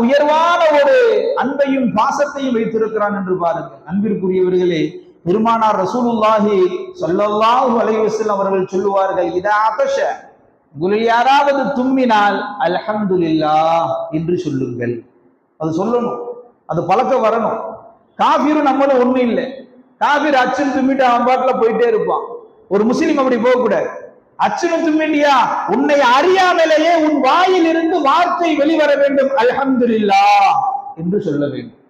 உயர்வான ஒரு அன்பையும் பாசத்தையும் வைத்திருக்கிறான் என்று பாருங்கள். அன்பிற்குரியவர்களே பெருமானார் ரசூலுல்லாஹி சொல்லல்லாஹு அலைவசில் அவர்கள் சொல்லுவார்கள் இத ஆதஷ உங்களில் யாராவது தும்மினால் அல்ஹம்துலில்லாஹ் என்று சொல்லுங்கள். அது சொல்லணும். அது பழக்கம் வரணும். காஃபிரும் நம்மளும் ஒண்ணும் இல்லை. காஃபிர் அச்சுன்னு தும்மிட்டு அவன் பாட்டுல போயிட்டே இருப்பான். ஒரு முஸ்லீம் அப்படி போகக்கூடாது. அச்சுன்னு தும்மிட்டியா உன்னை அறியாமலேயே உன் வாயில் இருந்து வார்த்தை வெளிவர வேண்டும். அல்ஹம்துலில்லாஹ் என்று சொல்ல வேண்டும்.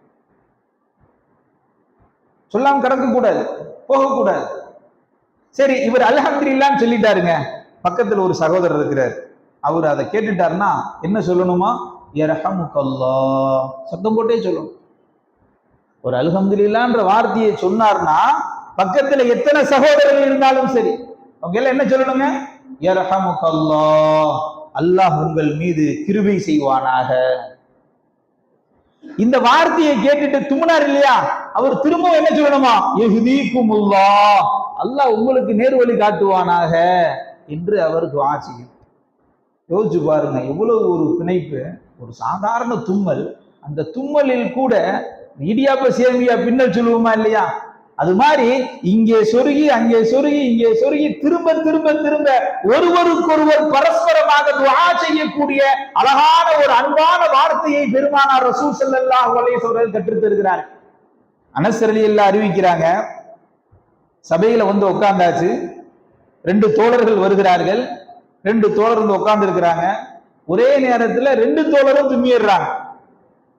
சொல்லாம கடக்க கூடாது போகக்கூடாது. சரி இவர் அல்ஹம்துலில்லான்னு சொல்லிட்டாருங்க. பக்கத்துல ஒரு சகோதரர் இருக்கிறார். அவர் அதை கேட்டுட்டாருன்னா என்ன சொல்லணுமா? யர்ஹமுக்கல்லா சத்தம் போட்டே சொல்லணும் ஒரு அல்ஹம்துலில்லான்ற வார்த்தையை சொன்னார்னா பக்கத்துல எத்தனை சகோதரர்கள் இருந்தாலும் சரி அவங்க எல்லாம் என்ன சொல்லணுங்க? யர்ஹமுக்கல்லா அல்லாஹ் உங்கள் மீது கிருபை செய்வானாக. இந்த வார்த்தையை கேட்டுட்டு தும்முனார் இல்லையா? அவர் திரும்ப என்ன சொல்லணுமா? எஹ்தீக்குமுல்லா அல்லாஹ் உங்களுக்கு நேர்வழி காட்டுவானாக என்று அவர் துவா செய்யும். யோசிச்சு பாருங்க எவ்வளவு ஒரு பிணைப்பு ஒரு சாதாரண தும்மல். அந்த தும்மலில் கூட இடியாப்ப சேமியா பின்னல் சொல்லுவோமா இல்லையா? அது மாதிரி இங்கே சொருகி அங்கே சொருகி இங்கே சொருகி திரும்ப திரும்ப திரும்ப ஒருவருக்கொருவர் பரஸ்பரமாக துவா செய்யக்கூடிய அழகான ஒரு அன்பான வார்த்தையை பெருமானார் ரசூ ஸல்லல்லாஹு அலைஹி சொல்றது கற்றுத் தருகிறார். அனசரலி எல்லாம் அறிவிக்கிறாங்க சபையில வந்து உட்கார்ந்தாச்சு ரெண்டு தோழர்கள் வருகிறார்கள் ரெண்டு தோழர் வந்து உட்கார்ந்து இருக்கிறாங்க ஒரே நேரத்துல ரெண்டு தோழரும் தும்மிடுறாங்க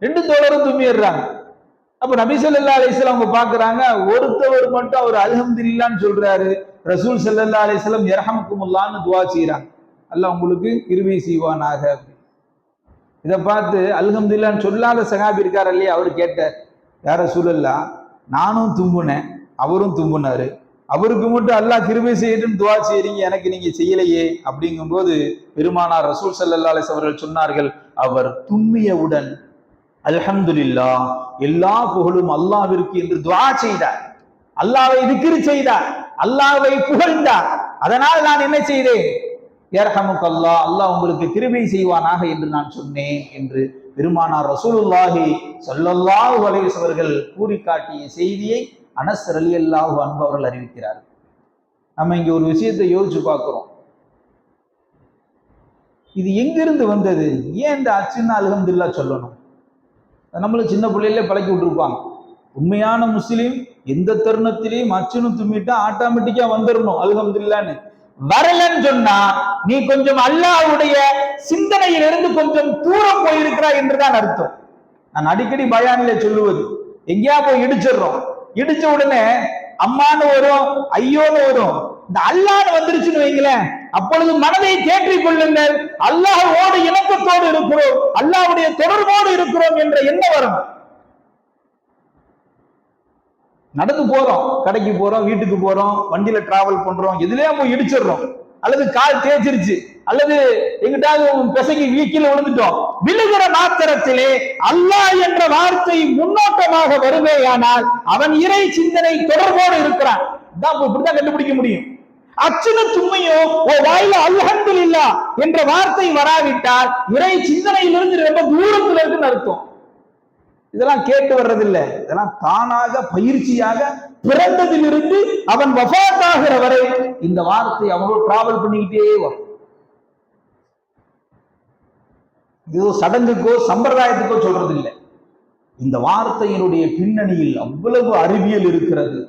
ரெண்டு தோழரும் தும்மிடுறாங்க அப்ப நபி ஸல்லல்லாஹு அலைஹி அவங்க பாக்குறாங்க ஒருத்தவர் மட்டும் அவர் அல்ஹம்துலில்லாஹ்னு சொல்றாரு ரசூல் சல்லா அலிஸ்லாம் வஸல்லம் துவா துஆ செய்றாங்க. அல்லாஹ் உங்களுக்கு கிருபை செய்வானாக. இதை பார்த்து அல்ஹம்துல்லான்னு சொல்லாத சகாபி இருக்கார் இல்லையா? அவர் கேட்டார் யார சூழல்லா நானும் தும்புனேன் அவரும் தும்புனாரு. அவருக்கு மட்டும் அல்லாஹ் கிருபை செய்யட்டும் துவா செய்யறீங்க எனக்கு நீங்க செய்யலையே. அப்படிங்கும்போது பெருமானார் ரசூல் ஸல்லல்லாஹு அலிஸ் அவர்கள் சொன்னார்கள் அவர் தும்மியவுடன் அல்ஹம்துல்லா எல்லா புகழும் அல்லாவிற்கு என்று துவா செய்தார். அல்லாவை திக்ரு செய்தார். அல்லாவை புகழ்ந்தார். அதனால் நான் என்ன செய்தேன்? ஏர்ஹமுக் அல்லாஹ் அல்லாஹ் உங்களுக்கு கிருபை செய்வானாக என்று நான் சொன்னேன் என்று பெருமானார் ரசூலுல்லாஹி ஸல்லல்லாஹு அலைஹி அவர்கள் கூறி காட்டிய செய்தியை அனஸ் ரலியல்லாஹு அன்ஹு அன்பவர்கள் அறிவிக்கிறார். நம்ம இங்க ஒரு விஷயத்தை யோசிச்சு பார்க்கிறோம். இது எங்கிருந்து வந்தது? ஏன் இந்த அச்சுன்னா அலகம்துல்லா சொல்லணும்? நம்மளும் சின்ன பிள்ளையிலே பழக்கி விட்டுருப்பாங்க. உண்மையான முஸ்லீம் எந்த தருணத்திலையும் அச்சுன்னு தும்மிட்டா ஆட்டோமேட்டிக்கா வந்துடணும் அல்ஹம்துல்லான்னு வரலன்னு சொன்னா நீ கொஞ்சம் அல்லாவுடைய சிந்தனையிலிருந்து கொஞ்சம் தூரம் போயிருக்கிறாய் என்றுதான் அர்த்தம். நான் அடிக்கடி பயானில சொல்லுவது எங்கேயா போய் இடிச்சிடுறோம். இடிச்ச உடனே அம்மான்னு வரும் ஐயோன்னு வரும். இந்த அல்லான்னு வந்துருச்சுன்னு வைங்களேன். அப்பொழுது மனதை தேற்றிக் கொள்ளுங்கள். அல்லாஹோடு இணக்கத்தோடு இருக்கிறோம். அல்லாஹுடைய தொடர்போடு இருக்கிறோம் என்ற எண்ணம் வரும். நடந்து போறோம். கடைக்கு போறோம் வீட்டுக்கு போறோம் வண்டியில டிராவல் பண்றோம் எதுலயே போய் இடிச்சிடுறோம். அல்லது கால் தேய்ச்சிருச்சு. அல்லது எங்கிட்டாவது பிசைக்கு வீக்கில விழுந்துட்டோம். விழுகிற மாத்திரத்திலே அல்லாஹ் என்ற வார்த்தை முன்னோட்டமாக வருவேயானால் அவன் இறை சிந்தனை தொடர்போடு இருக்கிறான். இப்படிதான் கண்டுபிடிக்க முடியும். அச்சுன சும்மையும் ஓ வாயில இல்லா என்ற வார்த்தை வராவிட்டால் இறை சிந்தனையிலிருந்து ரொம்ப தூரத்துல இருக்குன்னு அர்த்தம். இதெல்லாம் கேட்டு வர்றதில்லை. இதெல்லாம் தானாக பயிற்சியாக பிறந்ததிலிருந்து அவன் வஃபாத்தாகிற வரை இந்த வார்த்தை அவனோ டிராவல் பண்ணிக்கிட்டே வரும். இது சடங்குக்கோ சம்பிரதாயத்துக்கோ சொல்றது இல்லை இந்த வார்த்தையினுடைய பின்னணியில் அவ்வளவு அறிவியல் இருக்கிறது.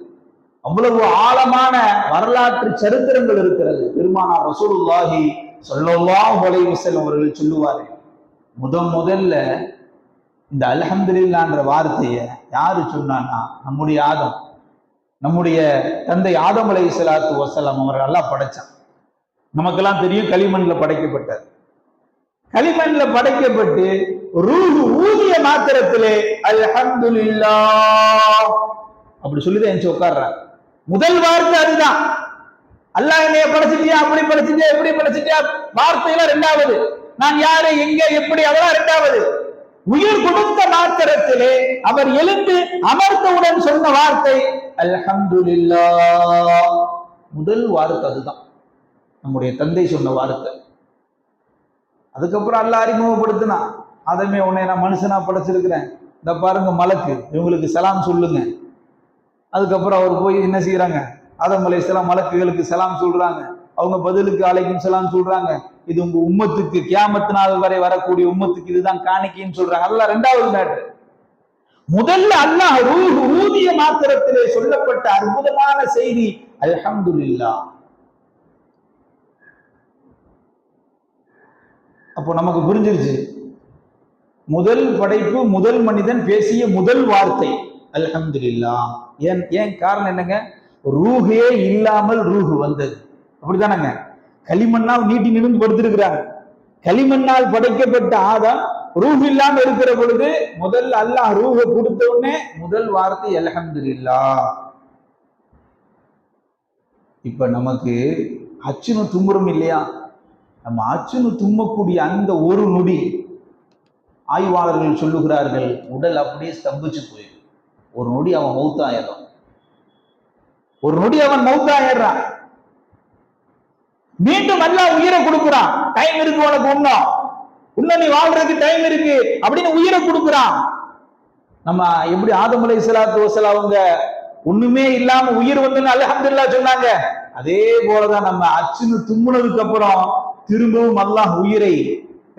அவ்வளவு ஆழமான வரலாற்று சரித்திரங்கள் இருக்கிறது. பெருமானார் ரசூலுல்லாஹி சொல்லவா அலைஹி வஸல்லம் அவர்கள் சொல்லுவார்கள் முதன் முதல்ல இந்த அல்ஹம்துலில்லான்ற வார்த்தையை யாரு சொன்னான்னா நம்முடைய ஆதம். நம்முடைய தந்தை ஆதம் அலை சலாத்து வசலாம் அவர்கள் நல்லா படைச்சான். நமக்கெல்லாம் தெரியும் களிமண்ல படைக்கப்பட்டார் களிமண்ல படைக்கப்பட்டு ரூஹு ஊதிய மாத்திரத்திலே அல்ஹம்துலில்லா அப்படி சொல்லிதான் எஞ்சி உட்கார்றாரு. முதல் வார்த்தை அதுதான். அல்லாஹ் என்னைய படைச்சிட்டியா? அப்படி படைச்சிட்டியா எப்படி படைச்சிட்டியா வார்த்தையெல்லாம் ரெண்டாவது நான் யாரு எங்க எப்படி அதெல்லாம் ரெண்டாவது. உயிர் கொடுத்த மாத்திரத்திலே அவர் எழுந்து அமர்த்தவுடன் சொன்ன வார்த்தை அல்ஹம்துலில்லா முதல் வார்த்தை அதுதான். நம்முடைய தந்தை சொன்ன வார்த்தை. அதுக்கப்புறம் அல்ல அறிமுகப்படுத்தினா ஆதமே உன்னை நான் மனுஷனா படைச்சிருக்கிறேன். இந்த பாருங்க மலக்கு. இவங்களுக்கு சலாம் சொல்லுங்க. அதுக்கப்புறம் அவர் போய் என்ன செய்யறாங்க ஆதம் அலைஹிஸ்ஸலாம் மலக்குகளுக்கு செலாம் சொல்றாங்க. அவங்க பதிலுக்கு அலைக்கும் செலாம் சொல்றாங்க. இது உங்க உம்மத்துக்கு கியாமத்து நாள் வரை வரக்கூடிய உம்மத்துக்கு இதுதான் காணிக்கைன்னு சொல்றாங்க. அதெல்லாம் ரெண்டாவது மேட்ரு முதல்ல அல்லாஹ் ஊதிய மாத்திரத்திலே சொல்லப்பட்ட அற்புதமான செய்தி அல்ஹம்துல்லா அப்போ நமக்கு புரிஞ்சிருச்சு. முதல் படைப்பு முதல் மனிதன் பேசிய முதல் வார்த்தை அல்ஹம்துலில்லாஹ் ஏன் ஏன் காரணம் என்னங்க? ரூஹே இல்லாமல் ரூஹு வந்தது. அப்படித்தானங்க? களிமண்ணால் நீட்டி நிமிர்ந்து படுத்திருக்கிறாங்க களிமண்ணால் படைக்கப்பட்ட ஆதம் ரூஹ் இல்லாம இருக்கிற பொழுது முதல் அல்லாஹ் ரூஹ கொடுத்த உடனே முதல் வார்த்தை அல்ஹம்துலில்லாஹ் இப்ப நமக்கு அச்சுனு தும்புறோம் இல்லையா? நம்ம அச்சுனு தும்மக்கூடிய அந்த ஒரு நொடி ஆய்வாளர்கள் சொல்லுகிறார்கள் உடல் அப்படியே ஸ்தம்பிச்சு போயிடும். ஒரு நொடி அவன் மௌத்தாயிடும் ஒரு நொடி அவன் மௌத்தாயிடுறான் மீண்டும் அல்லாஹ் உயிரை கொடுக்குறான். டைம் இருக்கு உனக்கு இன்னும் இன்னும் நீ வாழ்றதுக்கு டைம் இருக்கு அப்படின்னு உயிரை கொடுக்குறான். நம்ம எப்படி ஆதம் அலை சலாத்து வசலா அவங்க ஒண்ணுமே இல்லாம உயிர் வந்து அலஹம்துல்லா சொன்னாங்க. அதே போலதான் நம்ம அச்சுன்னு தும்முனதுக்கு அப்புறம் திரும்பவும் அல்லாஹ் உயிரை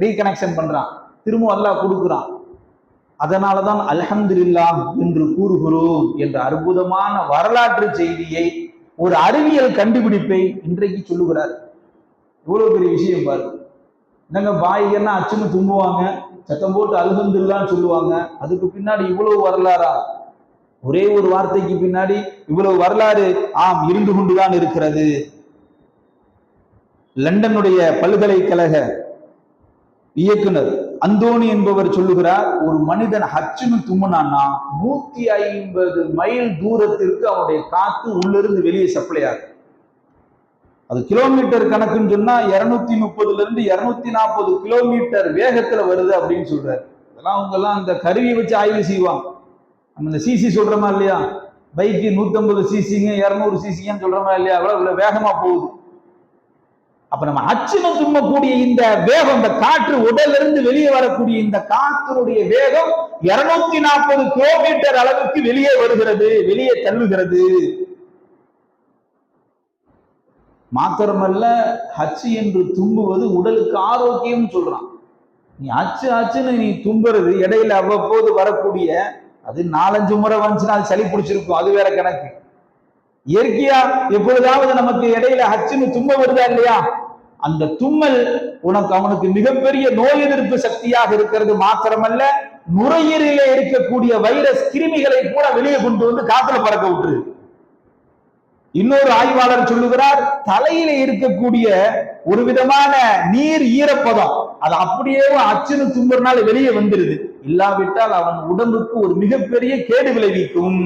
ரீகனெக்ஷன் பண்றான். திரும்பவும் அல்லாஹ் கொடுக்குறான். அதனாலதான் அல்ஹம்துலில்லாஹ் என்று கூறுகிறோம் என்ற அற்புதமான வரலாற்று செய்தியை ஒரு அறிவியல் கண்டுபிடிப்பை இன்றைக்கு சொல்லுகிறார். இவ்வளவு பெரிய விஷயம் பாரு. என்னங்க பாய்கன்னா அச்சுன்னு தும்புவாங்க சத்தம் போட்டு அல்ஹம்துலில்லான்னு சொல்லுவாங்க. அதுக்கு பின்னாடி இவ்வளவு வரலாறா? ஒரே ஒரு வார்த்தைக்கு பின்னாடி இவ்வளவு வரலாறு ஆம் இருந்து கொண்டுதான் இருக்கிறது. லண்டனுடைய பல்கலைக்கழக இயக்குனர் அந்தோணி என்பவர் சொல்லுகிறார் ஒரு மனிதன் ஹச்சுன்னு தும்முனான்னா நூத்தி ஐம்பது மைல் தூரத்திற்கு அவனுடைய காத்து உள்ளிருந்து வெளியே சப்ளை ஆகும். அது கிலோமீட்டர் கணக்குன்னு சொன்னா இருநூத்தி முப்பதுல இருந்து இருநூத்தி நாற்பது கிலோமீட்டர் வேகத்துல வருது அப்படின்னு சொல்றாரு. இதெல்லாம் அவங்க எல்லாம் அந்த கருவியை வச்சு ஆய்வு செய்வான் நம்ம இந்த சிசி சொல்றோமா இல்லையா? பைக்கு நூத்தம்பது சிசிங்க இருநூறு சிசிங்கன்னு சொல்றோமா இல்லையா? அவ்வளவு இவ்வளவு வேகமா போகுது. அப்ப நம்ம அச்சுன்னு தும்மக்கூடிய இந்த வேகம் இந்த காற்று உடல்ல இருந்து வெளியே வரக்கூடிய இந்த காற்றினுடைய வேகம் இருநூத்தி நாற்பது கிலோமீட்டர் அளவுக்கு வெளியே வருகிறது வெளியே தள்ளுகிறது. மாத்திரமல்ல ஹச்சு என்று தும்புவது உடலுக்கு ஆரோக்கியம் சொல்றான். நீ அச்சு அச்சுன்னு நீ தும்புறது இடையில அவ்வப்போது வரக்கூடிய அது நாலஞ்சு முறை வந்துச்சுன்னா அது சளி பிடிச்சிருக்கும் அது வேற கணக்கு. இயற்கையா எப்பொழுதாவது நமக்கு இடையில ஹச்சுன்னு தும்ப வருதா இல்லையா? அந்த தும்மல் உனக்கு அவனுக்கு மிகப்பெரிய நோய் எதிர்ப்பு சக்தியாக இருக்கிறது மாத்திரமல்ல நுரையீரலிலே இருக்கக்கூடிய வைரஸ் கிருமிகளை கூட வெளியே கொண்டு வந்து காத்துல பறக்க விட்டுரு. இன்னொரு ஆய்வாளர் சொல்லுகிறார் தலையில இருக்கக்கூடிய ஒரு விதமான நீர் ஈரப்பதம் அது அப்படியே அச்சுன்னு தும்புறனால வெளியே வந்துருது. இல்லாவிட்டால் அவன் உடம்புக்கு ஒரு மிகப்பெரிய கேடு விளைவிக்கும்.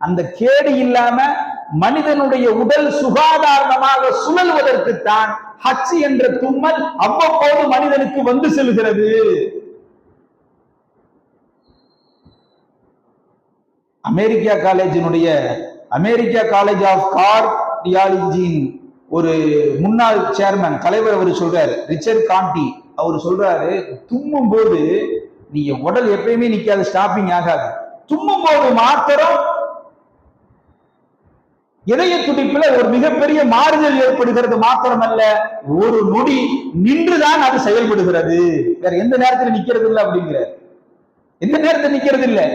அந்த கேடு இல்லாம மனிதனுடைய உடல் சுகாதாரமாக சுழல்வதற்குத்தான் ஹச்சு என்ற தும்மல் அவ்வப்போது மனிதனுக்கு வந்து செல்கிறது. அமெரிக்கா காலேஜினுடைய அமெரிக்கா காலேஜ் ஆஃப் கார்டியாலஜியின் ஒரு முன்னாள் சேர்மன் தலைவர் அவர் சொல்றாரு ரிச்சர்ட் காண்டி அவர் சொல்றாரு தும்மும் போது நீங்க உடல் எப்பயுமே நிக்காது ஸ்டாப்பிங் ஆகாது. தும்மும் போது மாத்திரம் இதய துடிப்புல ஒரு மிகப்பெரிய மாறுதல் ஏற்படுகிறது மாத்திரமல்ல ஒரு நொடி நின்றுதான் அது செயல்படுகிறது. வேற எந்த நேரத்துல நிக்கிறது இல்லை அப்படிங்கிற. எந்த நேரத்துல நிக்கிறது இல்லை.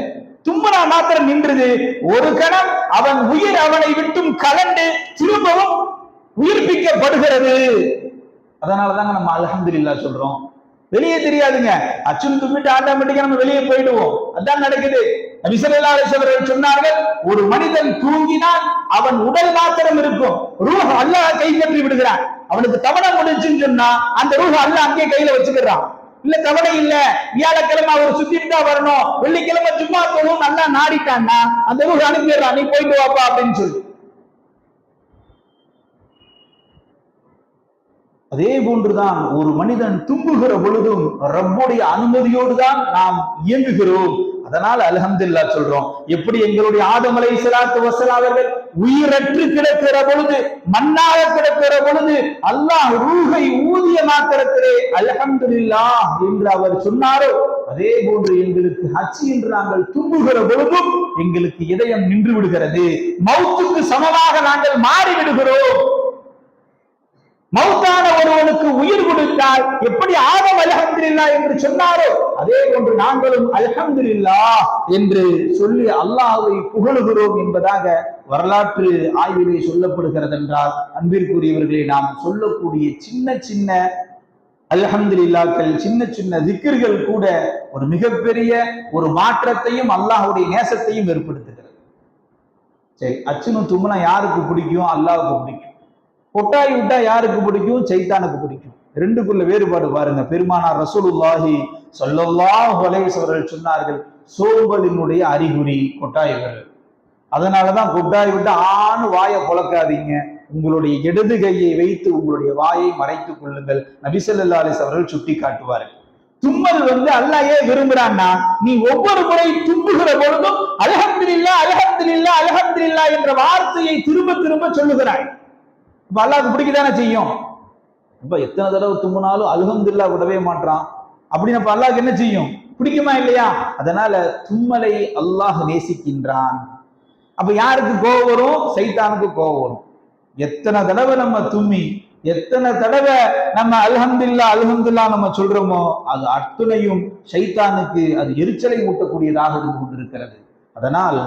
தும்மனா மாத்திரம் நின்றது. ஒரு கணம் அவன் உயிர் அவனை விட்டும் கலண்டு திரும்பவும் உயிர்ப்பிக்கப்படுகிறது. அதனாலதாங்க நம்ம அல்ஹம்துலில்லாஹ் சொல்றோம். வெளியே தெரியாதுங்க. அச்சுன்னு தும்பிட்டு ஆட்டோமேட்டிக்கா நம்ம வெளியே போயிடுவோம். அதான் நடக்குது. நபி ஸல்லல்லாஹு சொன்னார்கள் ஒரு மனிதன் தூங்கினால் அவன் உடல் மாத்திரம் இருக்கும். ரூஹ் அல்லாஹ் கைப்பற்றி விடுகிறான். அவனுக்கு தவணை முடிச்சுன்னு சொன்னா அந்த ரூஹ் அல்லாஹ் அங்கேயே கையில வச்சுக்கிறான். இல்ல கவலை இல்ல. வியாழக்கிழமை அவர் சுத்திட்டு தான் வரணும். வெள்ளிக்கிழமை சும்மா போகணும் நல்லா நாடிட்டான்னா அந்த ரூஹ் அனுப்பிடுறான். நீ போயிட்டு வாப்பா அப்படின்னு சொல்லி. அதே போன்றுதான் ஒரு மனிதன் தும்புகிற பொழுதும் ரப்புடைய அனுமதியோடு தான் நாம் இயங்குகிறோம். அதனால் அலஹந்தில்லா சொல்றோம். எப்படி எங்களுடைய ஆதம் அலை சலாத்து அவர்கள் உயிரற்று கிடக்கிற பொழுது மண்ணாக கிடக்கிற பொழுது அல்லாஹ் ரூகை ஊதிய மாத்திரத்திலே அல்ஹம்துலில்லா என்று அவர் சொன்னாரோ அதே போன்று எங்களுக்கு ஹஜ் என்று நாங்கள் தும்புகிற பொழுதும் எங்களுக்கு இதயம் நின்று விடுகிறது. மௌத்துக்கு சமமாக நாங்கள் மாறி விடுகிறோம் மௌத்தான ஒருவனுக்கு உயிர் கொடுத்தால் எப்படி ஆதம் அல்ஹம்துலில்லா என்று சொன்னாரோ அதே போன்று நாங்களும் அல்ஹம்துலில்லா என்று சொல்லி அல்லாஹை புகழுகிறோம் என்பதாக வரலாற்று ஆய்விலே சொல்லப்படுகிறது என்றால் அன்பிற்குரியவர்களை நாம் சொல்லக்கூடிய சின்ன சின்ன அல்ஹம்துலில்லாக்கள் சின்ன சின்ன திக்கர்கள் கூட ஒரு மிகப்பெரிய ஒரு மாற்றத்தையும் அல்லாஹுடைய நேசத்தையும் ஏற்படுத்துகிறது. சரி அச்சுனு தும்முனா யாருக்கு பிடிக்கும்? அல்லாவுக்கு பிடிக்கும். கொட்டாய் விட்டா யாருக்கு பிடிக்கும்? சைத்தானுக்கு பிடிக்கும். ரெண்டுக்குள்ள வேறுபாடு பாருங்க. பெருமானார் ரசூலுல்லாஹி சொல்லல்லாஹ் அலைஹி சொன்னார்கள் சோம்பலினுடைய அறிகுறி கொட்டாய் விரல். அதனாலதான் கொட்டாய் விட்டு ஆணு வாயை புழக்காதீங்க. உங்களுடைய இடது கையை வைத்து உங்களுடைய வாயை மறைத்துக் கொள்ளுங்கள். நபிசல்லா அலிஸ் அவர்கள் சுட்டி காட்டுவார்கள் தும்மல் வந்து அல்லாஹ் ஏன் விரும்புறான்னா நீ ஒவ்வொரு முறை தும்புகிற பொழுதும் அல்ஹம்துலில்லாஹ் அல்ஹம்துலில்லாஹ் அல்ஹம்துலில்லாஹ் என்ற வார்த்தையை திரும்ப திரும்ப சொல்லுகிறாய். இப்ப அல்லாஹ்க்கு பிடிக்கதானே செய்யும். இப்ப எத்தனை தடவை தும்முனாலும் அல்ஹம்துலில்லாஹ் விடவே மாட்றான். அப்படின்னு அப்ப அல்லாஹ்க்கு என்ன செய்யும்? பிடிக்குமா இல்லையா? அதனால தும்மலை அல்லாஹ் நேசிக்கின்றான். அப்ப யாருக்கு கோவம் வரும்? சைத்தானுக்கு கோவம் வரும். எத்தனை தடவை நம்ம தும்மி எத்தனை தடவை நம்ம அல்ஹம்துல்லா அல்ஹம்துல்லா நம்ம சொல்றோமோ அது அத்துணையும் சைத்தானுக்கு அது எரிச்சலை ஊட்டக்கூடியதாக இருந்து கொண்டிருக்கிறது. அதனால்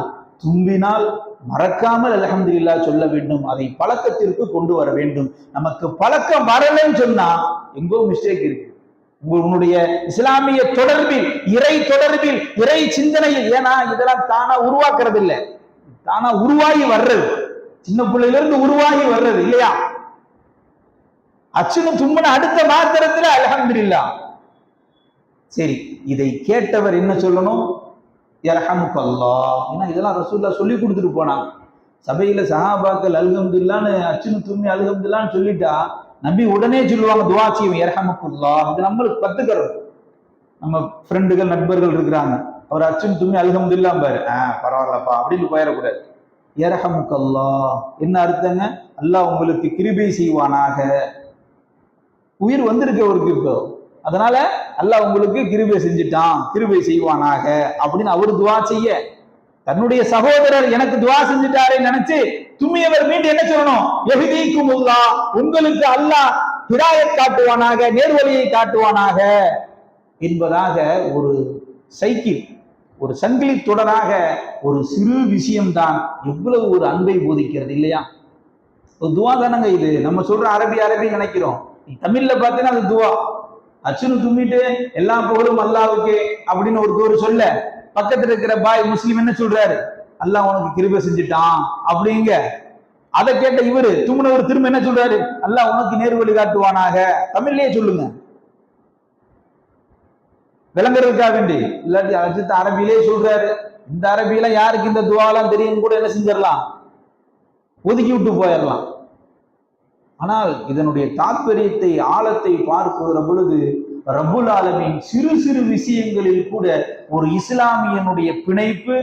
தும்பினால் மறக்காமல் அல்ஹம்துலில்லா சொல்ல வேண்டும். அதை பழக்கத்திற்கு கொண்டு வர வேண்டும். நமக்கு பழக்கம் வரலன்னு சொன்னா எங்கோ மிஸ்டேக் இருக்கு. உங்க- உன்னுடைய இஸ்லாமிய தொடர்பில் இறை தொடர்பில் இறை சிந்தனையில் ஏன்னா இதெல்லாம் தானா உருவாக்குறது இல்லை தானா உருவாகி வர்றது. சின்ன பிள்ளையில இருந்து உருவாகி வர்றது இல்லையா? அச்சுனு தும்முன அடுத்த மாத்திரத்துல அல்ஹம்துலில்லா. சரி இதை கேட்டவர் என்ன சொல்லணும்? யர்ஹமுக்கல்லா ஏன்னா இதெல்லாம் ரசூல்லா சொல்லி கொடுத்துட்டு போனாங்க. சபையில் சஹாபாக்கள் அல்ஹம்துல்லான்னு அச்சுனு தும்மி அல்ஹம்துல்லான்னு சொல்லிட்டா நம்பி உடனே சொல்லுவாங்க துவா செய்வோம் யர்ஹமுக்குல்லா இது நம்மளுக்கு கத்துக்கிறோம் நம்ம ஃப்ரெண்டுகள் நண்பர்கள் இருக்கிறாங்க. அவர் அச்சுன்னு தும்மி அல்ஹம்துல்லா பாரு. ஆ பரவாயில்லப்பா அப்படின்னு போயிடக்கூடாது. யர்ஹமுக்கல்லா என்ன அர்த்தங்க? அல்லாஹ் உங்களுக்கு கிருபை செய்வானாக. உயிர் வந்திருக்கு அவருக்கு இப்போ. அதனால அல்லாஹ் உங்களுக்கு கிருபை செஞ்சுட்டான் கிருபை செய்வானாக அப்படின்னு அவர் துவா செய்ய. தன்னுடைய சகோதரர் எனக்கு துவா செஞ்சுட்டாரே நினைச்சு தும்மியவர் மீண்டும் என்ன சொல்லணும்? உள்ளா உங்களுக்கு அல்லாஹ் ஹிதாயத் காட்டுவானாக நேர்வழியை காட்டுவானாக என்பதாக ஒரு சைக்கிள் ஒரு சங்கிலி தொடராக ஒரு சிறு விஷயம்தான். எவ்வளவு ஒரு அன்பை போதிக்கிறது இல்லையா? ஒரு துவா தானங்க இது. நம்ம சொல்ற அரபி அரபி நினைக்கிறோம். நீ தமிழ்ல பார்த்தீங்கன்னா அது துவா. அச்சுன்னு தும்மிட்டு எல்லா புகழும் அல்லாவுக்கு அப்படின்னு ஒரு ஒரு சொல்ல பக்கத்துல இருக்கிற பாய் முஸ்லீம் என்ன சொல்றாரு? அல்லாஹ் உனக்கு கிருபை செஞ்சுட்டான் அப்படிங்க. அதை கேட்ட இவரு தும்முனவர் திரும்ப என்ன சொல்றாரு? அல்லாஹ் உனக்கு நேர் வழி காட்டுவானாக. தமிழ்லயே சொல்லுங்க. விளங்குறதுக்காக வேண்டி. இல்லாட்டி அஜித் அரபியிலே சொல்றாரு. இந்த அரபியில யாருக்கு இந்த துவாலாம் தெரியும் கூட என்ன செஞ்சிடலாம்? ஒதுக்கி விட்டு போயிடலாம். ஆனால் இதனுடைய தாற்பயத்தை ஆழத்தை பார்க்கிற பொழுது ரபுல் ஆலமின் சிறு சிறு விஷயங்களில் கூட ஒரு இஸ்லாமியனுடைய பிணைப்பு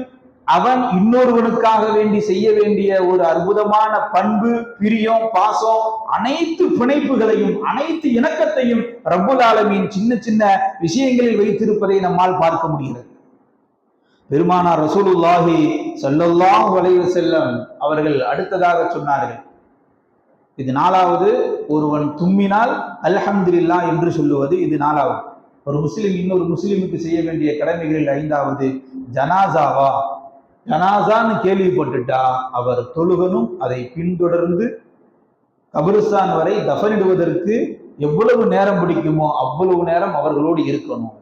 அவன் இன்னொருவனுக்காக வேண்டி செய்ய வேண்டிய ஒரு அற்புதமான பண்பு பிரியம் பாசம் அனைத்து பிணைப்புகளையும் அனைத்து இணக்கத்தையும் ரப்புல் ஆலமீன் சின்ன சின்ன விஷயங்களில் வைத்திருப்பதை நம்மால் பார்க்க முடிகிறது. பெருமானார் ரசூலுல்லாஹி ஸல்லல்லாஹு அலைஹி செல்லம் அவர்கள் அடுத்ததாக சொன்னார்கள் இது நாலாவது ஒருவன் தும்மினால் அல்ஹம்துல்லா என்று சொல்லுவது இது நாலாவது. ஒரு முஸ்லிம் இன்னொரு முஸ்லிமுக்கு செய்ய வேண்டிய கடமைகளில் ஐந்தாவது ஜனாசாவா. ஜனாசான்னு கேள்விப்பட்டுட்டா அவர் தொழுகனும் அதை பின்தொடர்ந்து கபிரிஸ்தான் வரை தஃனிடுவதற்கு எவ்வளவு நேரம் பிடிக்குமோ அவ்வளவு நேரம் அவர்களோடு இருக்கணும்.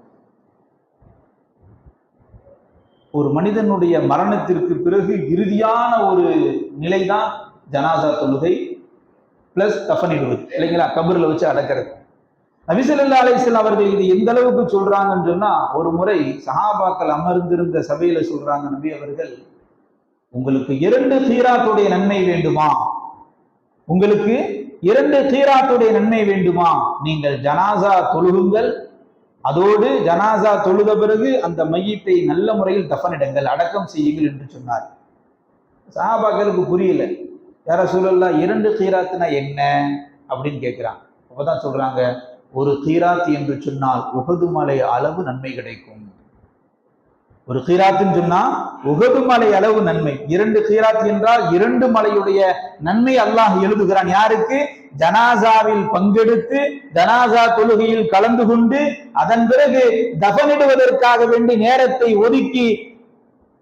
ஒரு மனிதனுடைய மரணத்திற்கு பிறகு இறுதியான ஒரு நிலைதான் ஜனாசா தொழுகை. பிளஸ் தஃபனிடுவது இல்லைங்களா? கபரில் வச்சு அடக்கிறது. நபிசல்லா அலிஸ்லாம் அவர்கள் இது எந்த அளவுக்கு சொல்றாங்கன்னு சொன்னா ஒரு முறை சஹாபாக்கள் அமர்ந்திருந்த சபையில சொல்றாங்க நபி அவர்கள் உங்களுக்கு இரண்டு தீராத்துடைய நன்மை வேண்டுமா? உங்களுக்கு இரண்டு தீராத்துடைய நன்மை வேண்டுமா? நீங்கள் ஜனாசா தொழுகுங்கள். அதோடு ஜனாசா தொழுத பிறகு அந்த மையத்தை நல்ல முறையில் தஃபனிடுங்கள் அடக்கம் செய்யுங்கள் என்று சொன்னார். சஹாபாக்களுக்கு புரியல. யார சூழல்லா? இரண்டு கீராத்துனா என்ன? அப்படின்னு கேட்கிறான் அப்பதான் சொல்றாங்க ஒரு கீராத் என்று சொன்னால் உகது மலை அளவு நன்மை கிடைக்கும். ஒரு கீராத்துன்னு சொன்னா உகது மலை அளவு நன்மை. இரண்டு கீராத் என்றால் இரண்டு மலையுடைய நன்மை அல்லாஹ் எழுதுகிறான். யாருக்கு? ஜனாசாவில் பங்கெடுத்து ஜனாசா தொழுகையில் கலந்து கொண்டு அதன் பிறகு தகனிடுவதற்காக வேண்டி நேரத்தை ஒதுக்கி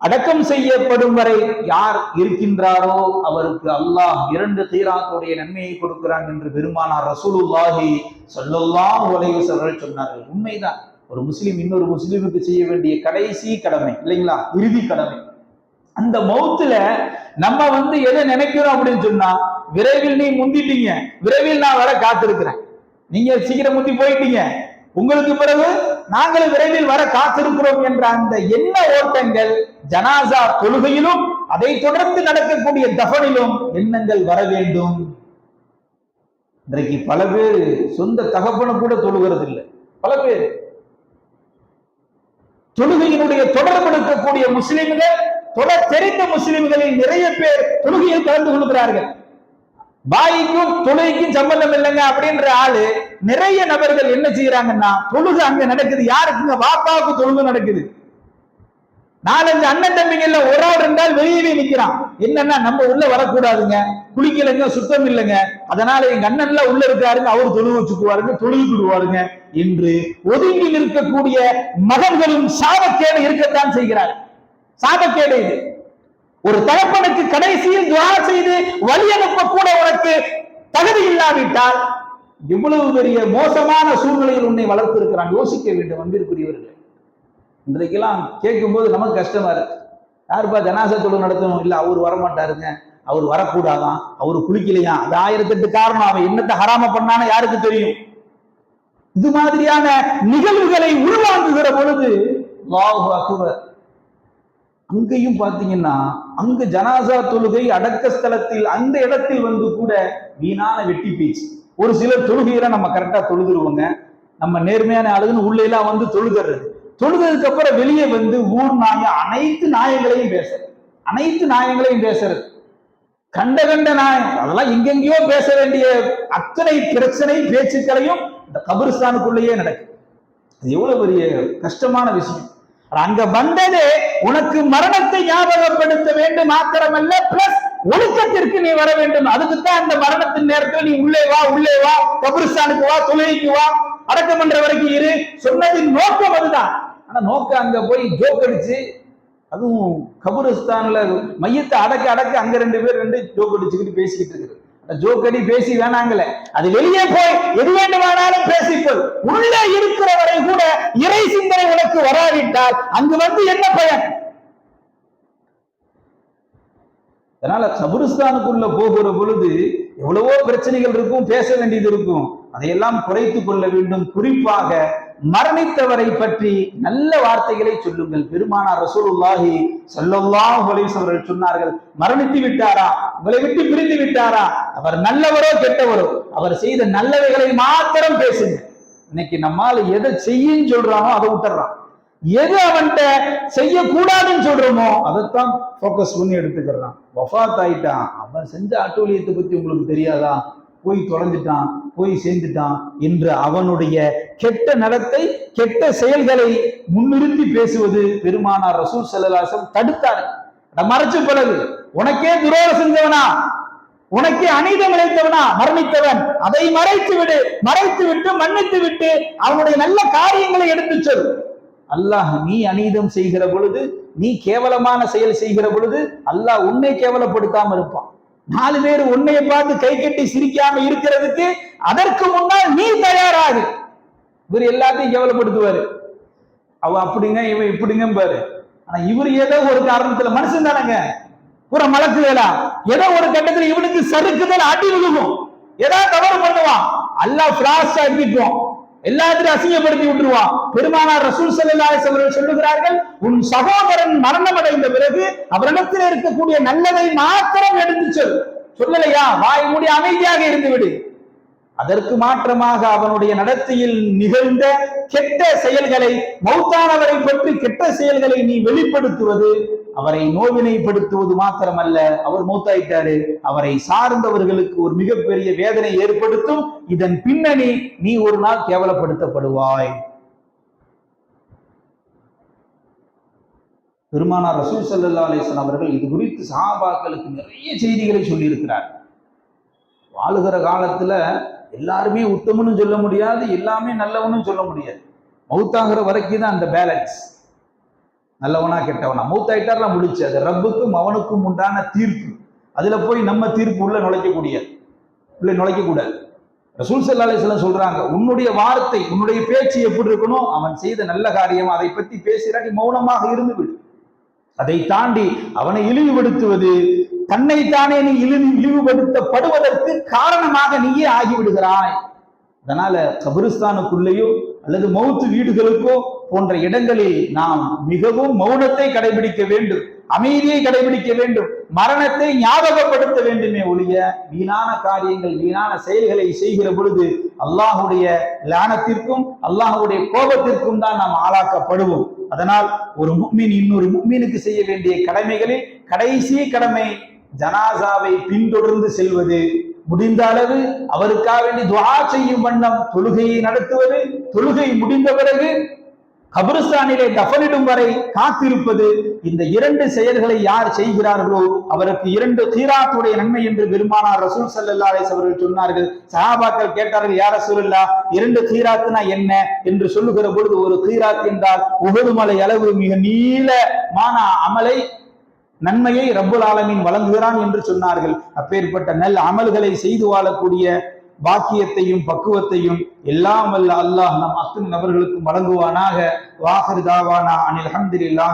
அடக்கம் செய்யப்படும் வரை யார் இருக்கின்றாரோ அவருக்கு அல்லாஹ் இரண்டு தீராக்களுடைய நன்மையை கொடுக்கிறான் என்று பெருமானார் ரசூலுல்லாஹி சொல்லல்லாம் உலக வஸல்லம் சொன்னார்கள். உண்மைதான். ஒரு முஸ்லீம் இன்னொரு முஸ்லீமுக்கு செய்ய வேண்டிய கடைசி கடமை இல்லைங்களா? இறுதி கடமை. அந்த மௌத்துல நம்ம வந்து எதை நினைக்கிறோம் அப்படின்னு சொன்னா விரைவில் நீ முந்திட்டீங்க விரைவில் நான் வர காத்திருக்கிறேன். நீங்க சீக்கிரம் முந்தி போயிட்டீங்க. உங்களுக்கு பிறகு நாங்கள் விரைவில் வர காத்திருக்கிறோம் என்ற அந்த எண்ண ஓட்டங்கள் ஜனாசா தொழுகையிலும் அதை தொடர்ந்து நடக்கக்கூடிய தகவலிலும் எண்ணங்கள் வர வேண்டும். இன்றைக்கு பல பேர் சொந்த தகப்பனை கூட தொழுகிறது இல்லை பல பேர். தொழுகையினுடைய தொடர்பு எடுக்கக்கூடிய முஸ்லிம்கள் தொடர் தெரிந்த முஸ்லிம்களில் நிறைய பேர் தொழுகையில் கலந்து கொள்கிறார்கள். வாய்க்கும் தொழுகைக்கும் சம்பந்தம் இல்லைங்க அப்படின்ற ஆளு நிறைய நபர்கள் என்ன செய்யறாங்கன்னா தொழுகு அங்க நடக்குது. யாருக்குங்க? வாப்பாவுக்கு தொழுகு நடக்குது. நாலஞ்சு அண்ணன் தம்பிங்கல்ல ஒரு ஆள் இருந்தால் வெளியவே நிக்கிறான். என்னன்னா நம்ம உள்ள வரக்கூடாதுங்க. குளிக்கலைங்க சுத்தம் இல்லைங்க. அதனால எங்க அண்ணன்ல உள்ள இருக்காருங்க. அவர் தொழுவு வச்சுக்குவாருங்க தொழுவு விடுவாருங்க என்று ஒதுங்கி நிற்கக்கூடிய மகன்களும் சாபக்கேடு இருக்கத்தான் செய்கிறார் சாபக்கேடு இது. ஒரு தகப்பனுக்கு கடைசியில் துவா செய்து வழி அனுப்ப கூட உனக்கு தகுதி இல்லாவிட்டால் இவ்வளவு பெரிய மோசமான சூழ்நிலையில் உன்னை வளர்த்து இருக்கிறான் யோசிக்க வேண்டும் அன்பிற்குரியவர்கள். இன்றைக்கெல்லாம் கேட்கும்போது நமக்கு கஷ்டமா இருக்கு. யாருப்பா ஜனாசா தொழில் நடத்தணும்? இல்ல அவர் வரமாட்டாருங்க. அவர் வரக்கூடாதான் அவர் குளிக்கலையா? அது ஆயிரத்தெட்டு காரணம். அவன் என்னத்தை ஹராம பண்ணான்னு யாருக்கு தெரியும்? இது மாதிரியான நிகழ்வுகளை உள்வாங்குகிற பொழுது அல்லாஹு அக்பர் அங்கேயும் பார்த்தீங்கன்னா அங்கு ஜனாசா தொழுகை அடக்க ஸ்தலத்தில் அந்த இடத்தில் வந்து கூட வீணான வெட்டி பேச்சு. ஒரு சிலர் தொழுகையில நம்ம கரெக்டாக தொழுதுருவோங்க. நம்ம நேர்மையான ஆளுன்னு உள்ள எல்லாம் வந்து தொழுகிறது. தொழுகிறதுக்கு அப்புறம் வெளியே வந்து ஊர் நாய அனைத்து நாயங்களையும் பேசுறது. அனைத்து நாயங்களையும் பேசுறது. கண்ட கண்ட நாயம். அதெல்லாம் எங்கெங்கேயோ பேச வேண்டிய அத்தனை பிரச்சனை பேச்சுக்களையும் இந்த கபிரிஸ்தானுக்குள்ளேயே நடக்கும் அது எவ்வளவு பெரிய கஷ்டமான விஷயம். அங்க வந்ததே உனக்கு மரணத்தை ஞாபகப்படுத்த வேண்டும் மாத்திரமல்ல பிளஸ் ஒழுக்கத்திற்கு நீ வர வேண்டும். அதுக்குத்தான் அந்த மரணத்தின் நேரத்தில் நீ உள்ளே வா உள்ளே வா கபிரிஸ்தானுக்கு வா தொழுகைக்கு வா அடக்கம் பண்ற வரைக்கும் இரு. சொன்னதின் நோக்கம் அதுதான். ஆனா நோக்கம் அங்க போய் ஜோக் அடிச்சு அதுவும் கபுரஸ்தான்ல மையத்தை அடக்க அடக்க அங்க ரெண்டு பேர் ரெண்டு ஜோக் அடிச்சுக்கிட்டு பேசிக்கிட்டு இருக்குது ஜோக்கடி பேசி வேணாங்களே. அது வெளியே போய் எது வேண்டுமானாலும் பேசிக்கொள் உள்ளே இருக்கிற வரை கூட இறை சிந்தனை உனக்கு வராவிட்டால் அங்கு வந்து என்ன பயன்? அதனால கபுரிஸ்தானுக்குள்ள போகிற பொழுது எவ்வளவோ பிரச்சனைகள் இருக்கும் பேச வேண்டியது இருக்கும். அதையெல்லாம் குறைத்து கொள்ள வேண்டும். குறிப்பாக மரணித்தவரை பற்றி நல்ல வார்த்தைகளை சொல்லுங்கள். பெருமானார் ரசூலுல்லாஹி ஸல்லல்லாஹு அலைஹி அவர்கள் சொன்னார்கள் மரணித்து விட்டாரா? உங்களை விட்டு பிரிந்து விட்டாரா? அவர் நல்லவரோ கெட்டவரோ? அவர் செய்த நல்லவைகளை மாத்திரம் பேசுங்க இன்னைக்கு நம்மால் எதை செய்யும் சொல்றானோ அதை விட்டுறான். எது அவன்கிட்ட செய்யக்கூடாதுன்னு சொல்றோமோ அதைத்தான் ஃபோக்கஸ் பண்ணி எடுத்துக்கிறான். வஃபாத் ஆயிட்டான். அவன் செஞ்ச அட்டூழியத்தை பத்தி உங்களுக்கு தெரியாதா? போய் தொலைஞ்சிட்டான். போய் சேர்ந்துட்டான் என்று அவனுடைய கெட்ட நடத்தை கெட்ட செயல்களை முன்னிறுத்தி பேசுவது பெருமானார் ரசூல் செல்லலாசம் தடுத்தாரு மறைச்சு பழகு உனக்கே துரோகம் செஞ்சவனா? உனக்கே அநீதம் இழைத்தவனா மரணித்தவன். அதை மறைத்து விடு. மறைத்து விட்டு மன்னித்து விட்டு அவனுடைய நல்ல காரியங்களை எடுத்து சொல். அல்லாஹ் நீ அநீதம் செய்கிற பொழுது நீ கேவலமான செயல் செய்கிற பொழுது அல்லாஹ் உன்னை கேவலப்படுத்தாம இருப்பான். நாலு பேர் உன்னைய பார்த்து கை கட்டி சிரிக்காம இருக்கிறதுக்கு அதற்கு முன்னால் நீ தயாராகு. இவர் எல்லாத்தையும் கேவலப்படுத்துவாரு. அவ அப்படிங்க இவன் இப்படிங்க பாரு. ஆனா இவர் ஏதோ ஒரு காரணத்துல மனுஷன் தானங்க. பூரா மலக்குதலா ஏதோ ஒரு கட்டத்துல இவனுக்கு சறுக்குதல் அடி விழுகும். ஏதாவது தவறு பண்ணுவான். அல்லாஹ் பிளாஸ் ஆக்கிட்டுவான் எல்லாத்திலும் அசிங்கப்படுத்தி விட்டுருவான் பெருமானார் ரசூல் ஸல்லல்லாஹு செல்வர்கள் சொல்லுகிறார்கள் உன் சகோதரன் மரணம் அடைந்த பிறகு அவரிடத்தில் இருக்கக்கூடிய நல்லதை மாத்திரம் எடுத்து சொல். சொல்லலையா? வாய் மூடி அமைதியாக இருந்து விடு. அதற்கு மாற்றமாக அவனுடைய நடத்தையில் நிகழ்ந்த கெட்ட செயல்களை மௌத்தானவரை பற்றி கெட்ட செயல்களை நீ வெளிப்படுத்துவது அவரை நோவினைப்படுத்துவது மாத்திரமல்ல. அவர் மூத்தாயிட்டாரு. அவரை சார்ந்தவர்களுக்கு ஒரு மிகப்பெரிய வேதனை ஏற்படுத்தும். இதன் பின்னணி நீ ஒரு நாள் கேவலப்படுத்தப்படுவாய். பெருமானார் ரசூல் சல்லா அலிஸ்லாம் அவர்கள் இது குறித்து சஹாபாக்களுக்கு நிறைய செய்திகளை சொல்லியிருக்கிறார். வாழுகிற காலத்துல எல்லாருமே உத்தமனும் சொல்ல முடியாது எல்லாமே நல்லவனும் சொல்ல முடியாது. மவுத்தாகிற வரைக்கும் தான் அந்த பேலன்ஸ் நல்லவனா கெட்டவனா. மௌத்தாயிட்டார்ல முடிச்சு அது ரப்புக்கும் அவனுக்கும் உண்டான தீர்ப்பு. அதுல போய் நம்ம தீர்ப்பு உள்ள நுழைக்கக்கூடியது உள்ள நுழைக்கக்கூடாது. ரசூல் சல்லா சொல்றாங்க உன்னுடைய வார்த்தை உன்னுடைய பேச்சு எப்படி இருக்கணும் அவன் செய்த நல்ல காரியம் அதை பத்தி பேசுகிறாட்டி மௌனமாக இருந்து விடு. அதை தாண்டி அவனை இழிவுபடுத்துவது தன்னைத்தானே நீ இழிவு இழிவுபடுத்தப்படுவதற்கு காரணமாக நீயே ஆகிவிடுகிறாய். அதனால கபிரிஸ்தானுக்குள்ளேயோ அல்லது மௌத்து வீடுகளுக்கோ போன்ற இடங்களில் நாம் மிகவும் மௌனத்தை கடைபிடிக்க வேண்டும் அமைதியை கடைபிடிக்க வேண்டும் மரணத்தை ஞாபகப்படுத்த வேண்டுமே ஒழிய வீணான காரியங்கள் வீணான செயல்களை செய்கிற பொழுது அல்லாஹுடைய லானத்திற்கும் அல்லாஹுடைய கோபத்திற்கும் தான் நாம் ஆளாக்கப்படுவோம். அதனால் ஒரு முக்மீன் இன்னொரு முக்மீனுக்கு செய்ய வேண்டிய கடமைகளில் கடைசி கடமை ஜனாசாவை பின்தொடர்ந்து செல்வது முடிந்த அளவு அவருக்காக வேண்டி துவா செய்யும் வண்ணம் தொழுகையை நடத்துவது. தொழுகை முடிந்த பிறகு கபிரஸ்தானிலே தஃனிடும் வரை காத்திருப்பது. இந்த இரண்டு செயல்களை யார் செய்கிறார்களோ அவருக்கு இரண்டு தீராத்துடைய நன்மை என்று பெருமானார் ரசூல் சல்லா அலிஸ் அவர்கள் சொன்னார்கள். சஹாபாக்கள் கேட்டார்கள் யார் ரசூல்லா இரண்டு தீராத்துனா என்ன? என்று சொல்லுகிற பொழுது ஒரு தீராத் என்றால் உகது மலை அளவு மிக நீளமான அமலை நன்மையை ரப்புல் ஆலமின் வழங்குகிறான் என்று சொன்னார்கள். அப்பேற்பட்ட நல் அமல்களை செய்து வாழக்கூடிய பாக்கியத்தையும் பக்குவத்தையும் எல்லாம் அல்ல அல்லாஹ் நம் அத்தனை நபர்களுக்கும் வழங்குவானாக. வாஹர் தாவானா அனில் அஹமதுல்லாஹ்